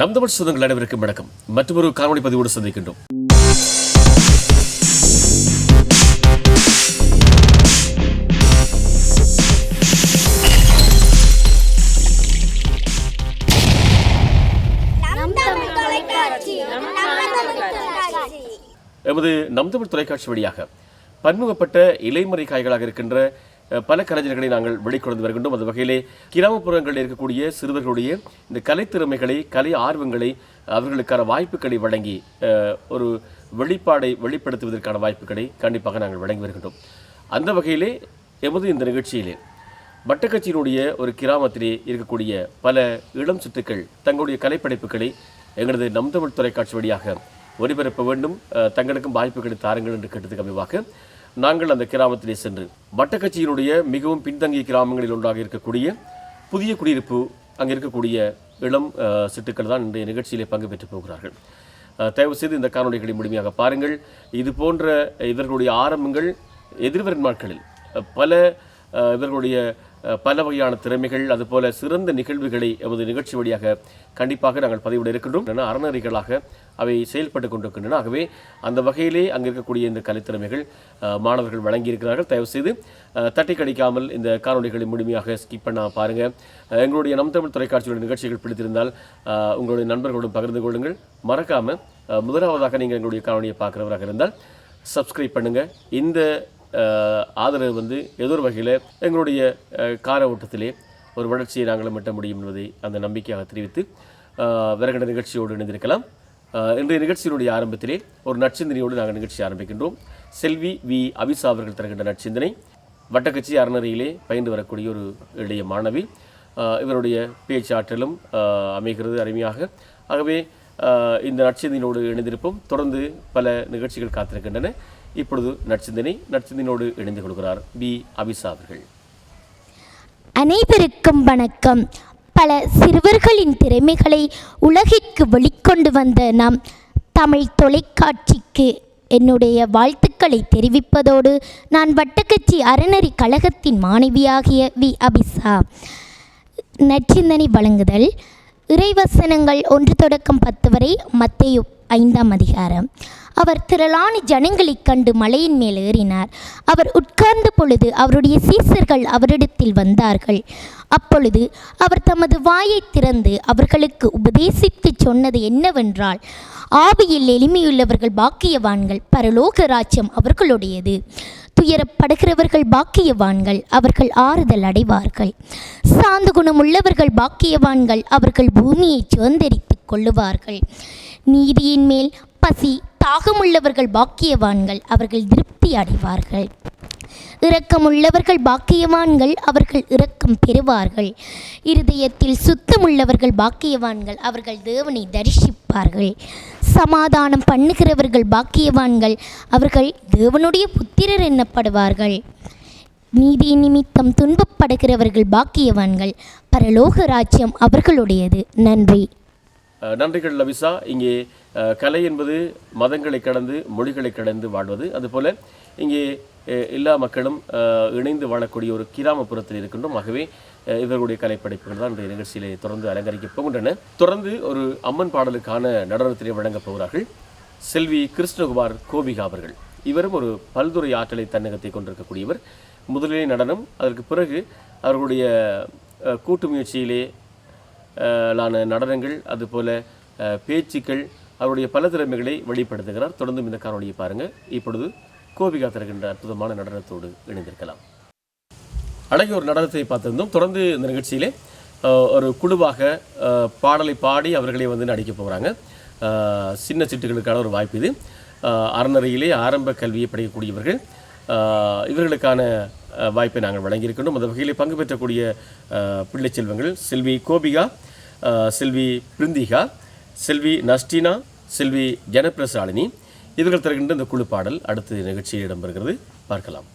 நம் தமிழ் சொந்தங்கள் அனைவருக்கும் வணக்கம். மற்றொரு காணொளி பதிவோடு சந்திக்கின்றோம். எமது நம் தமிழ் தொலைக்காட்சி வழியாக பன்முகப்பட்ட இலைமறை காய்களாக இருக்கின்ற பல கலைஞர்களை நாங்கள் வெளிக்கொண்டு வருகின்றோம். அந்த வகையிலே கிராமப்புறங்களில் இருக்கக்கூடிய சிறுவர்களுடைய இந்த கலைத்திறமைகளை கலை ஆர்வங்களை அவர்களுக்கான வாய்ப்புகளை வழங்கி ஒரு வெளிப்பாடை வெளிப்படுத்துவதற்கான வாய்ப்புகளை கண்டிப்பாக நாங்கள் வழங்கி வருகின்றோம். அந்த வகையிலே எமது இந்த நிகழ்ச்சியிலே வட்டக்கட்சியினுடைய ஒரு கிராமத்திலே இருக்கக்கூடிய பல இளம் சுற்றுக்கள் தங்களுடைய கலைப்படைப்புகளை எங்களது நம் தமிழ் தொலைக்காட்சி வழியாக ஒளிபரப்ப வேண்டும். தங்களுக்கும் வாய்ப்புகளை தாருங்கள் என்று கேட்டதுக்கு அமைவாக நாங்கள் அந்த கிராமத்திலே சென்று வட்டக்கட்சியினுடைய மிகவும் பின்தங்கிய கிராமங்களில் ஒன்றாக இருக்கக்கூடிய புதிய குடியிருப்பு அங்கே இருக்கக்கூடிய இளம் சிட்டுக்கள் தான் இன்றைய நிகழ்ச்சியிலே பங்கு பெற்று போகிறார்கள். தயவுசெய்து தயவு செய்து இந்த காணொலிகளை முழுமையாக பாருங்கள். இது போன்ற இவர்களுடைய ஆரம்பங்கள் எதிர்வரும் நாட்களில். பல இவர்களுடைய பல வகையான திறமைகள் அதுபோல சிறந்த நிகழ்வுகளை எமது நிகழ்ச்சி வழியாக கண்டிப்பாக நாங்கள் பதிவிட இருக்கின்றோம். என அறநெறிகளாக அவை செயல்பட்டு கொண்டிருக்கின்றன. ஆகவே அந்த வகையிலே அங்கே இருக்கக்கூடிய இந்த கலைத்திறமைகள் மாணவர்கள் வழங்கியிருக்கிறார்கள். தயவு செய்து தட்டி கடிக்காமல் இந்த காணொலிகளை முழுமையாக ஸ்கிப் பண்ண பாருங்கள் எங்களுடைய நம் தமிழ் தொலைக்காட்சியுடைய நிகழ்ச்சிகள் பிடித்திருந்தால் உங்களுடைய நண்பர்களோடு பகிர்ந்து கொள்ளுங்கள். மறக்காமல் முதலாவதாக நீங்கள் எங்களுடைய காணொலியை பார்க்குறவராக இருந்தால் சப்ஸ்கிரைப் பண்ணுங்கள் இந்த ஆதரவு வந்து எதிர் வகையில் எங்களுடைய கார ஓட்டத்திலே ஒரு வளர்ச்சியை நாங்களும் எட்ட முடியும் என்பதை அந்த நம்பிக்கையாக தெரிவித்து விறகண்ட நிகழ்ச்சியோடு இணைந்திருக்கலாம். இன்றைய நிகழ்ச்சியினுடைய ஆரம்பத்திலே ஒரு நற்சிந்தனையோடு நாங்கள் நிகழ்ச்சி ஆரம்பிக்கின்றோம். செல்வி வி அபிசா அவர்கள் தருகின்ற நற்சிந்தனை. வட்டக்கட்சி அறநறையிலே பயின்று வரக்கூடிய ஒரு இளைய மாணவி. இவருடைய பேச்சாற்றலும் அமைகிறது அருமையாக. ஆகவே இந்த நற்சிந்தனையோடு இணைந்திருப்போம். தொடர்ந்து பல நிகழ்ச்சிகள் காத்திருக்கின்றன. இப்பொழுது நற்சிந்தனை நற்சிந்தனையோடு இணைந்து கொள்கிறார் பி. அபிசா அவர்கள். அனைவருக்கும் வணக்கம். பல சிறுவர்களின் திறமைகளை உலகிற்கு வெளிக்கொண்டு வந்த நம் தமிழ் தொலைக்காட்சிக்கு என்னுடைய வாழ்த்துக்களை தெரிவிப்பதோடு நான் வட்டக்கட்சி அறநெறி கழகத்தின் மாணவியாகிய வி. அபிசா. நச்சிந்தனை வழங்குதல். இறைவசனங்கள் ஒன்று தொடக்கம் பத்து வரை மத்திய ஐந்தாம் அதிகாரம். அவர் திரளான ஜனங்களைக் கண்டு மலையின் மேல் ஏறினார். அவர் உட்கார்ந்த பொழுது அவருடைய சீசர்கள் அவரிடத்தில் வந்தார்கள். அப்பொழுது அவர் தமது வாயைத் திறந்து அவர்களுக்கு உபதேசித்து சொன்னது என்னவென்றால் ஆவியில் எளிமையுள்ளவர்கள் பாக்கியவான்கள் பரலோக ராஜ்யம் அவர்களுடையது. துயரப்படுகிறவர்கள் பாக்கியவான்கள் அவர்கள் ஆறுதல் அடைவார்கள். சாந்த குணமுள்ளவர்கள் பாக்கியவான்கள் அவர்கள் பூமியை சுதந்திரித்துக் கொள்ளுவார்கள். நீதியின் மேல் பசி தாகமுள்ளவர்கள் பாக்கியவான்கள் அவர்கள் திருப்தி அடைவார்கள். இரக்கமுள்ளவர்கள் பாக்கியவான்கள் அவர்கள் இரக்கம் பெறுவார்கள். இருதயத்தில் சுத்தமுள்ளவர்கள் பாக்கியவான்கள் அவர்கள் தேவனை தரிசிப்பார்கள். சமாதானம் பண்ணுகிறவர்கள் பாக்கியவான்கள் அவர்கள் தேவனுடைய புத்திரர் எண்ணப்படுவார்கள் நீதி நிமித்தம் துன்பப்படுகிறவர்கள் பாக்கியவான்கள் பரலோக ராஜ்யம் அவர்களுடையது. நன்றி. நன்றிகள் லவிசா. இங்கே கலை என்பது மதங்களை கடந்து மொழிகளை கடந்து வாழ்வது. அதுபோல் இங்கே எல்லா மக்களும் இணைந்து வாழக்கூடிய ஒரு கிராமப்புறத்தில் இருக்கின்றோம். ஆகவே இவர்களுடைய கலைப்படைப்புகள் தான் இன்றைய நிகழ்ச்சியிலே தொடர்ந்து அலங்கரிக்கப் போகின்றன. தொடர்ந்து ஒரு அம்மன் பாடலுக்கான நடனத்திலே வழங்கப் போகிறார்கள் செல்வி கிருஷ்ணகுமார் கோபிகா அவர்கள். இவரும் ஒரு பல்துறை ஆற்றலை தன்னகத்தை கொண்டிருக்கக்கூடியவர். முதலிலே நடனம் அதற்கு பிறகு அவர்களுடைய கூட்டு முயற்சியிலே லான நடனங்கள் அதுபோல பேச்சுக்கள் அவருடைய பல திறமைகளை வெளிப்படுத்துகிறார். தொடர்ந்து இந்த காணொலியை பாருங்கள் இப்பொழுது கோபிகா தருகின்ற அற்புதமான நடனத்தோடு இணைந்திருக்கலாம். அழகிய ஒரு நடனத்தை பார்த்திருந்தோம். தொடர்ந்து இந்த நிகழ்ச்சியிலே ஒரு குழுவாக பாடலை பாடி அவர்களே வந்து நடிக்க போகிறாங்க சின்ன சிட்டுகளுக்கான ஒரு வாய்ப்பு இது. அறநறையிலே ஆரம்ப கல்வியை படிக்கக்கூடியவர்கள் இவர்களுக்கான வாய்ப்பை நாங்கள் வழங்கியிருக்கின்றோம். அந்த வகையில் பங்கு பெற்றக்கூடிய பிள்ளை செல்வங்கள் செல்வி கோபிகா செல்வி பிருந்திகா செல்வி நஸ்டினா செல்வி ஜனப்பிரசாலினி. இவர்கள் தருகின்ற இந்த குழு பாடல் அடுத்த நிகழ்ச்சியில் இடம்பெறுகிறது. பார்க்கலாம்.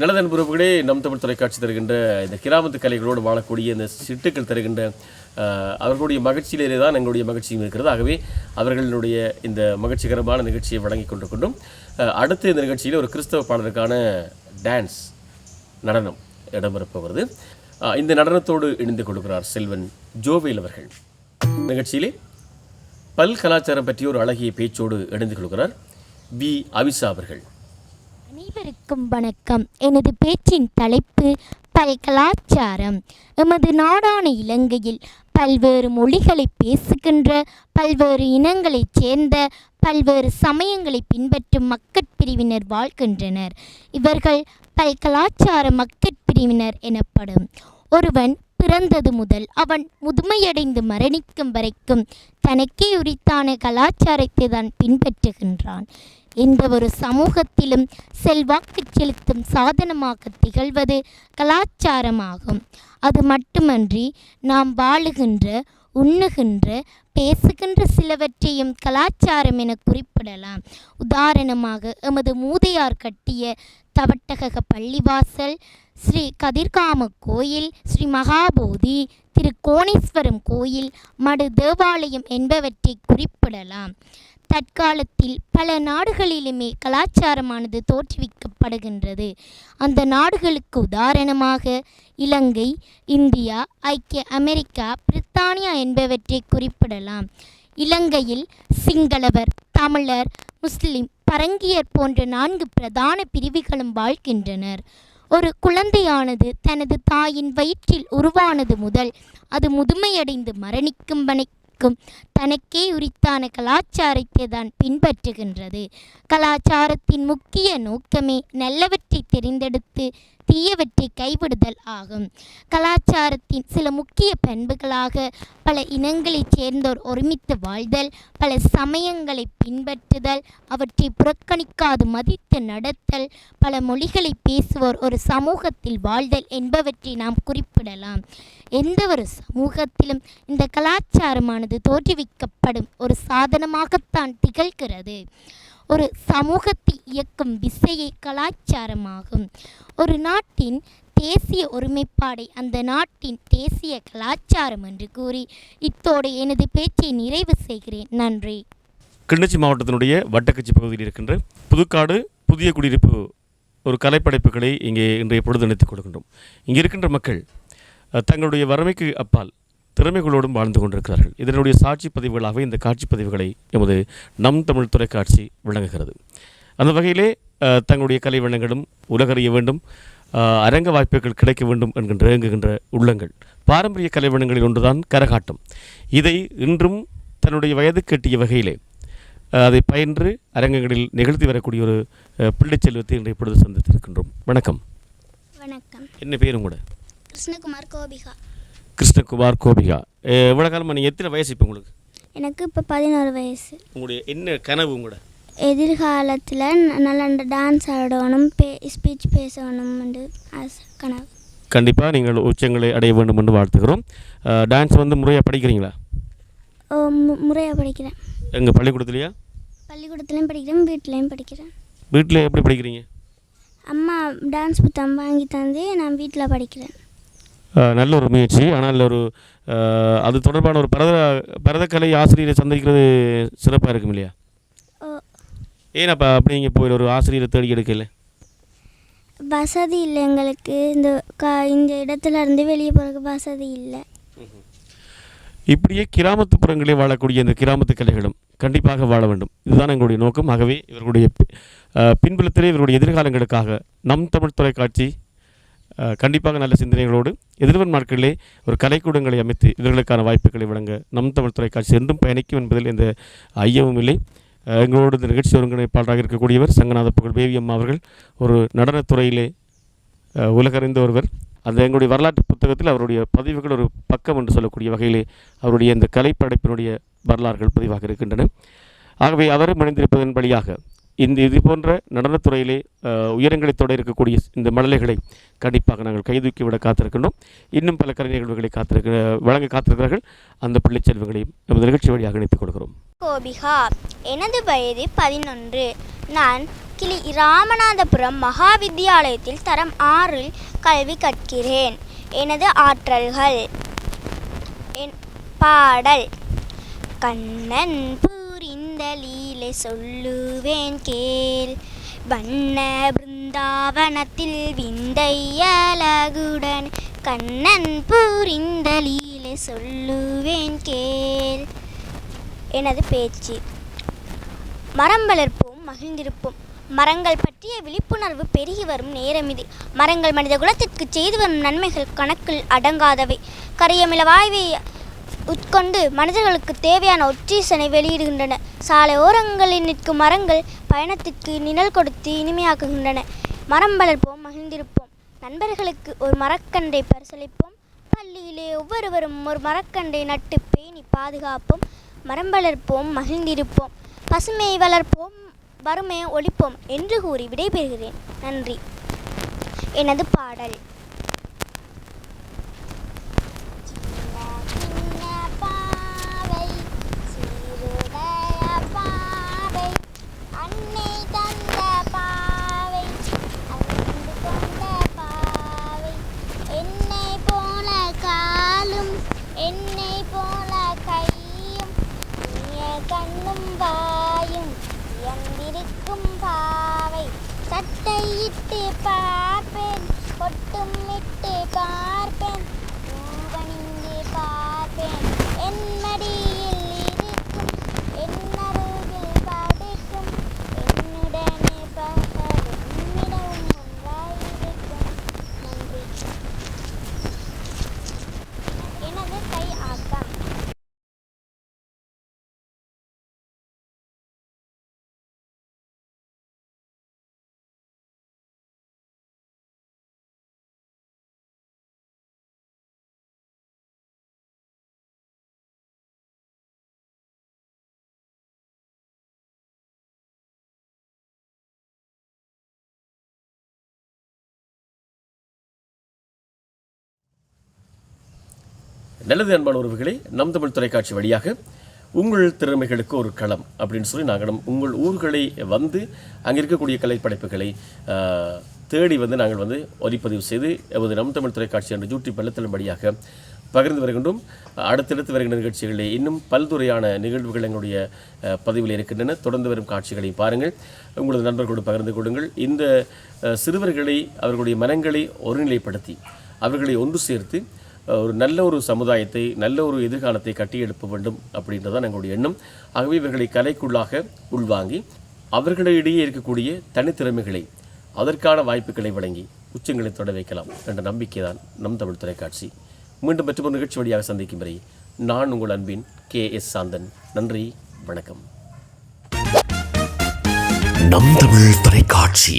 நல்லதன் உறவுகளே நம் தமிழ் தொலைக்காட்சி தருகின்ற இந்த கிராமத்து கலைகளோடு வாழக்கூடிய இந்த சிட்டுக்கள் தருகின்ற அவர்களுடைய மகிழ்ச்சியிலே தான் எங்களுடைய மகிழ்ச்சியும் இருக்கிறது. ஆகவே அவர்களுடைய இந்த மகிழ்ச்சிகரமான நிகழ்ச்சியை வழங்கி கொண்டு கொண்டும் அடுத்த இந்த நிகழ்ச்சியில் ஒரு கிறிஸ்தவ பாடலுக்கான டான்ஸ் நடனம் இடம்பெறப்போகிறது இந்த நடனத்தோடு இணைந்து கொள்கிறார் செல்வன் ஜோவேல் அவர்கள். நிகழ்ச்சியிலே பல் கலாச்சாரம் பற்றிய ஒரு அழகிய பேச்சோடு இணைந்து கொள்கிறார் வி. அவிசா அவர்கள். அனைவருக்கும் வணக்கம். எனது பேச்சின் தலைப்பு பல் கலாச்சாரம் எமது நாடான இலங்கையில் பல்வேறு மொழிகளை பேசுகின்ற பல்வேறு இனங்களைச் சேர்ந்த பல்வேறு சமயங்களை பின்பற்றும் மக்கட்பிரிவினர் வாழ்கின்றனர். இவர்கள் பல் கலாச்சார மக்கட்பிரிவினர் எனப்படும். ஒருவன் பிறந்தது முதல் அவன் முதுமையடைந்து மரணிக்கும் வரைக்கும் தனக்கே உரித்தான கலாச்சாரத்தை தான் பின்பற்றுகின்றான். எந்த ஒரு சமூகத்திலும் செல்வாக்கு செலுத்தும் சாதனமாக திகழ்வது கலாச்சாரமாகும். அது மட்டுமன்றி நாம் வாழுகின்ற உண்ணுகின்ற பேசுகின்ற சிலவற்றையும் கலாச்சாரம் என குறிப்பிடலாம். உதாரணமாக எமது மூதையார் கட்டிய தவட்டக பள்ளிவாசல் ஸ்ரீ கதிர்காம கோயில் ஸ்ரீ மகாபோதி திரு கோணேஸ்வரம் கோயில் மடு தேவாலயம் என்பவற்றை குறிப்பிடலாம். தற்காலத்தில் பல நாடுகளிலுமே கலாச்சாரமானது தோற்றுவிக்கப்படுகின்றது. அந்த நாடுகளுக்கு உதாரணமாக இலங்கை இந்தியா ஐக்கிய அமெரிக்கா பிரித்தானியா என்பவற்றை குறிப்பிடலாம். இலங்கையில் சிங்களவர் தமிழர் முஸ்லிம் பரங்கியர் போன்ற நான்கு பிரதான பிரிவுகளும் வாழ்கின்றனர். ஒரு குழந்தையானது தனது தாயின் வயிற்றில் உருவானது முதல் அது முதுமையடைந்து மரணிக்கும் வரைக்கும் தனக்கே உரித்தான கலாச்சாரத்தை தான் பின்பற்றுகின்றது. கலாச்சாரத்தின் முக்கிய நோக்கமே நல்லவற்றை தெரிந்தெடுத்து தீயவற்றை கைவிடுதல் ஆகும். கலாச்சாரத்தின் சில முக்கிய பண்புகளாக பல இனங்களைச் சேர்ந்தோர் ஒருமித்து வாழ்தல் பல சமயங்களை பின்பற்றுதல் அவற்றை புறக்கணிக்காது மதித்து நடத்தல் பல மொழிகளை பேசுவோர் ஒரு சமூகத்தில் வாழ்தல் என்பவற்றை நாம் குறிப்பிடலாம். எந்த ஒரு சமூகத்திலும் இந்த கலாச்சாரமானது தோற்றுவிக்கப்படும் ஒரு சாதனமாகத்தான் திகழ்கிறது. ஒரு சமூகத்தை இயக்கும் விசையை கலாச்சாரமாகும். ஒரு நாட்டின் தேசிய ஒருமைப்பாடை அந்த நாட்டின் தேசிய கலாச்சாரம் என்று கூறி இத்தோடு எனது பேச்சை நிறைவு செய்கிறேன். நன்றி. கிளிநொச்சி மாவட்டத்தினுடைய வட்டக்கச்சி பகுதியில் இருக்கின்ற புதுக்காடு புதிய குடியிருப்பு ஒரு கலைப்படைப்புகளை இங்கே இன்றைய பொழுது நினைத்துக் கொடுக்கின்றோம் இங்கே இருக்கின்ற மக்கள் தங்களுடைய வறுமைக்கு அப்பால் திறமைகளோடும் வாழ்ந்து கொண்டிருக்கிறார்கள். இதனுடைய சாட்சி பதிவுகளாக இந்த காட்சி பதிவுகளை எமது நம் தமிழ் தொலைக்காட்சி விளங்குகிறது. அந்த வகையிலே தங்களுடைய கலை வண்ணங்களும் உலகறிய வேண்டும் அரங்க வாய்ப்புகள் கிடைக்க வேண்டும் என்கின்ற இயங்குகின்ற உள்ளங்கள். பாரம்பரிய கலை வண்ணங்களில் ஒன்றுதான் கரகாட்டம். இதை இன்றும் தன்னுடைய வயதுக்கு எட்டிய வகையிலே அதை பயின்று அரங்கங்களில் நிகழ்த்தி வரக்கூடிய ஒரு அஹ், பிள்ளைச் செல்வத்தை இன்றைய பொழுது சந்தித்திருக்கின்றோம். வணக்கம். வணக்கம். என்ன பேர் உங்களோட? கிருஷ்ணகுமார் கோபிகா. கிருஷ்ணகுமார் கோபிகா. இவ்வளவு காலமாக நீங்கள் எத்தனை வயசு இப்போ உங்களுக்கு? எனக்கு இப்போ பதினோரு வயசு. உங்களுடைய என்ன கனவு உங்களோட? எதிர்காலத்தில் நல்ல டான்ஸ் ஆடணும் பே ஸ்பீச் பேசணும்னு ஆசை கனவு. கண்டிப்பாக நீங்கள் உச்சங்களை அடைய வேண்டும் என்று வாழ்த்துகிறோம். அஹ், டான்ஸ் வந்து முறையாக படிக்கிறீங்களா? முறையாக படிக்கிறேன். எங்கள் பள்ளிக்கூடத்துலையா? பள்ளிக்கூடத்துலேயும் படிக்கிறேன் வீட்லேயும் படிக்கிறேன். வீட்டில் எப்படி படிக்கிறீங்க? அம்மா டான்ஸ் புத்தகம் வாங்கி தந்து நான் வீட்டில் படிக்கிறேன். நல்ல ஒரு முயற்சி. ஆனால் ஒரு அது தொடர்பான ஒரு பரத பரதக்கலை ஆசிரியரை சந்திக்கிறது சிறப்பாக இருக்கும் இல்லையா? ஏன் அப்போ அப்படி நீங்கள் போய் ஒரு ஆசிரியரை தேடி எடுக்கல? வசதி இல்லை எங்களுக்கு. இந்த கா இந்த இடத்துல இருந்து வெளியே போகிறதுக்கு வசதி இல்லை. இப்படியே கிராமத்துப்புறங்களே வாழக்கூடிய இந்த கிராமத்து கலைகளும் கண்டிப்பாக வாழ வேண்டும். இதுதான் எங்களுடைய நோக்கம். ஆகவே இவர்களுடைய பின்புலத்திலே இவர்களுடைய எதிர்காலங்களுக்காக நம் தமிழ் தொலைக்காட்சி கண்டிப்பாக நல்ல சிந்தனைகளோடு எதிர்வன் நாட்களிலே ஒரு கலைக்கூடங்களை அமைத்து இவர்களுக்கான வாய்ப்புகளை வழங்க நம் தமிழ் தொலைக்காட்சி என்றும் பயணிக்கும் என்பதில் எந்த ஐயமும் இல்லை. எங்களோடு இந்த நிகழ்ச்சி ஒருங்கிணைப்பாளராக இருக்கக்கூடியவர் சங்கநாத புகழ் பேவி அம்மா அவர்கள் ஒரு நடனத்துறையிலே உலகறிந்த ஒருவர். அந்த எங்களுடைய வரலாற்று புத்தகத்தில் அவருடைய பதிவுகள் ஒரு பக்கம் என்று சொல்லக்கூடிய வகையிலே அவருடைய இந்த கலைப்படைப்பினுடைய வரலாறுகள் பதிவாக இருக்கின்றன. ஆகவே அவரும் இணைந்திருப்பதன் வழியாக இந்த இது போன்ற நடனத்துறையிலே அஹ், உயரங்களை தொட இருக்கக்கூடிய இந்த மழலைகளை கண்டிப்பாக நாங்கள் கைதூக்கி விட காத்திருக்கின்றோம். இன்னும் பல கலை நிகழ்வுகளை காத்திருக்க வழங்க காத்திருக்கிறார்கள். அந்த பிள்ளை செல்வங்களையும் நமது நிகழ்ச்சி வழியாக இணைத்துக் கொடுக்கிறோம் கோபிகா எனது வயது பதினொன்று. நான் கிளி ராமநாதபுரம் மகா வித்தியாலயத்தில் தரம் ஆறில் கல்வி கற்கிறேன். எனது ஆற்றல்கள் என் பாடல். கண்ணன் புரிந்த லீலை சொல்லுவேன் கேள். வண்ண பிருந்தாவனத்தில் விந்தையழகுடன் கண்ணன் புரிந்த சொல்லுவேன் கேள். எனது பேச்சு. மரம் வளர்ப்போம் மகிழ்ந்திருப்போம். மரங்கள் பற்றிய விழிப்புணர்வு பெருகி வரும் நேரம் இது. மரங்கள் மனித குலத்திற்கு செய்து வரும் நன்மைகள் கணக்கில் அடங்காதவை. கரியமில வாய்வை உட்கொண்டு மனிதர்களுக்கு தேவையான ஒற்றீசனை வெளியிடுகின்றன. சாலை ஓரங்களில் நிற்கும் மரங்கள் பயணத்திற்கு நிழல் கொடுத்து இனிமையாக்குகின்றன. மரம் வளர்ப்போம் மகிழ்ந்திருப்போம். நண்பர்களுக்கு ஒரு மரக்கன்றை பரிசளிப்போம். பள்ளியிலே ஒவ்வொருவரும் ஒரு மரக்கன்றை நட்டு பேணி பாதுகாப்போம். மரம் வளர்ப்போம் மகிழ்ந்திருப்போம். பசுமையை வளர்ப்போம் வறுமையை ஒழிப்போம் என்று கூறி விடைபெறுகிறேன். நன்றி. எனது பாடல் சின்ன பாவை, சிறுடைய பாவை, அன்னை தந்த பாவை, அன்பு கொண்ட பாவை, என்னை போல காலும் என்னை போல கையும் இனிய கண்ணும் வாயும் இயந்திருக்கும் பாவை சட்டையிட்டு பார்ப்பேன் பொட்டும் இட்டு பார்ப்பேன் பூவணிந்து பார்ப்பேன் என் மடியில் இருக்கும் என் அருகில் படுக்கும் என்னுடனே பகலும் இடவும் ஒன்றாயிருக்கும் நன்றி எனது கை ஆக்கம் நல்லது அன்பான உறவுகளே நம் தமிழ் தொலைக்காட்சி வழியாக உங்கள் திறமைகளுக்கு ஒரு களம் அப்படின்னு சொல்லி நாங்கள் உங்கள் ஊர்களை வந்து அங்கே இருக்கக்கூடிய கலைப்படைப்புகளை தேடி வந்து நாங்கள் வந்து ஒலிப்பதிவு செய்து எமது நம் தமிழ் தொலைக்காட்சி என்ற யூடியூப் பள்ளத்தின் வழியாக பகிர்ந்து வருகின்றோம். அடுத்தடுத்து வருகின்ற நிகழ்ச்சிகளில் இன்னும் பல்துறையான நிகழ்வுகள் எங்களுடைய பதிவில் இருக்கின்றன. தொடர்ந்து வரும் காட்சிகளை பாருங்கள். உங்களது நண்பர்களோடு பகிர்ந்து கொள்ளுங்கள். இந்த சிறுவர்களை அவர்களுடைய மனங்களை ஒருநிலைப்படுத்தி அவர்களை ஒன்று சேர்த்து ஒரு நல்ல ஒரு சமுதாயத்தை நல்ல ஒரு எதிர்காலத்தை கட்டியெழுப்ப வேண்டும் அப்படின்றதான் எங்களுடைய எண்ணம். ஆகவே இவர்களை கலைக்குள்ளாக உள்வாங்கி அவர்களிடையே இருக்கக்கூடிய தனித்திறமைகளை அதற்கான வாய்ப்புகளை வழங்கி உச்சங்களை தொட வைக்கலாம் என்ற நம்பிக்கை தான் நம் தமிழ் தொலைக்காட்சி. மீண்டும் மற்றொரு நிகழ்ச்சி வழியாக சந்திக்கும் வரை நான் உங்கள் அன்பின் கே எஸ் சாந்தன். நன்றி வணக்கம். நம் தமிழ் தொலைக்காட்சி.